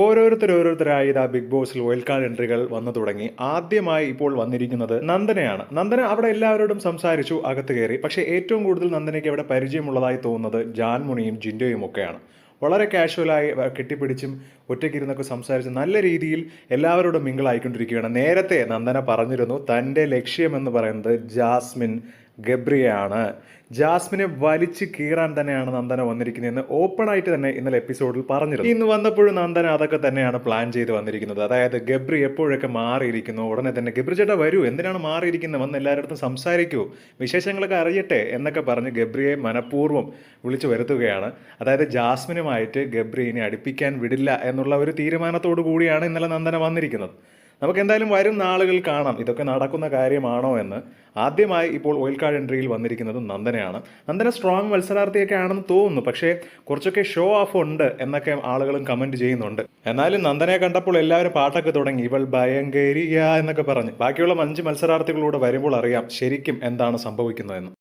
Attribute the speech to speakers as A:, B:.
A: ഓരോരുത്തർ ഓരോരുത്തരായി ഇതാ ബിഗ് ബോസിൽ വൈൽഡ് കാർഡ് എൻട്രികൾ വന്നു തുടങ്ങി. ആദ്യമായി ഇപ്പോൾ വന്നിരിക്കുന്നത് നന്ദനയാണ്. നന്ദന അവിടെ എല്ലാവരോടും സംസാരിച്ചു അകത്ത് കയറി. പക്ഷേ ഏറ്റവും കൂടുതൽ നന്ദനയ്ക്ക് അവിടെ പരിചയമുള്ളതായി തോന്നുന്നത് ജാൻമുണിയും ജിൻഡോയും ഒക്കെയാണ്. വളരെ കാഷ്വലായി കെട്ടിപ്പിടിച്ചും ഒറ്റയ്ക്കിരുന്നൊക്കെ സംസാരിച്ച് നല്ല രീതിയിൽ എല്ലാവരോടും മിങ്കിളായിക്കൊണ്ടിരിക്കുകയാണ് നേരത്തെ നന്ദന പറഞ്ഞിരുന്നു തന്റെ ലക്ഷ്യമെന്ന് പറയുന്നത് ജാസ്മിൻ ഗബ്രിയാണ്. ജാസ്മിനെ വലിച്ചു കീറാൻ തന്നെയാണ് നന്ദന വന്നിരിക്കുന്നതെന്ന് ഓപ്പൺ ആയിട്ട് തന്നെ ഇന്നലെ എപ്പിസോഡിൽ പറഞ്ഞിരുന്നു. ഇന്ന് വന്നപ്പോഴും നന്ദന അതൊക്കെ തന്നെയാണ് പ്ലാൻ ചെയ്ത് വന്നിരിക്കുന്നത്. അതായത് ഗബ്രി എപ്പോഴൊക്കെ മാറിയിരിക്കുന്നു? ഉടനെ തന്നെ ഗബ്രി ചേട്ടാ വരൂ എന്തിനാണ് മാറിയിരിക്കുന്നത്? വന്ന് എല്ലാവരുടെ സംസാരിക്കൂ. വിശേഷങ്ങളൊക്കെ അറിയട്ടെ എന്നൊക്കെ പറഞ്ഞ് ഗബ്രിയെ മനഃപൂർവം വിളിച്ചു വരുത്തുകയാണ്. അതായത് ജാസ്മിനുമായിട്ട് ഗബ്രി ഇനി അടുപ്പിക്കാൻ വിടില്ല എന്നുള്ള ഒരു തീരുമാനത്തോടു കൂടിയാണ് ഇന്നലെ നന്ദന വന്നിരിക്കുന്നത്. നമുക്ക് എന്തായാലും വരും നാളുകൾ കാണാം. ഇതൊക്കെ നടക്കുന്ന കാര്യമാണോ എന്ന്. ആദ്യമായി ഇപ്പോൾ ഓയിൽ എൻട്രിയിൽ വന്നിരിക്കുന്നത് നന്ദനയാണ്. നന്ദന സ്ട്രോങ് മത്സരാർത്ഥിയൊക്കെ ആണെന്ന് തോന്നുന്നു. പക്ഷേ കുറച്ചൊക്കെ ഷോ ഓഫ് ഉണ്ട് എന്നൊക്കെ ആളുകളും കമന്റ് ചെയ്യുന്നുണ്ട്. എന്നാലും നന്ദനെ കണ്ടപ്പോൾ എല്ലാവരും പാട്ടൊക്കെ തുടങ്ങി. ഇവൾ ഭയങ്കരിയ എന്നൊക്കെ പറഞ്ഞ്. ബാക്കിയുള്ള അഞ്ച് മത്സരാർത്ഥികളോട് വരുമ്പോൾ അറിയാം ശരിക്കും എന്താണ് സംഭവിക്കുന്നതെന്ന്.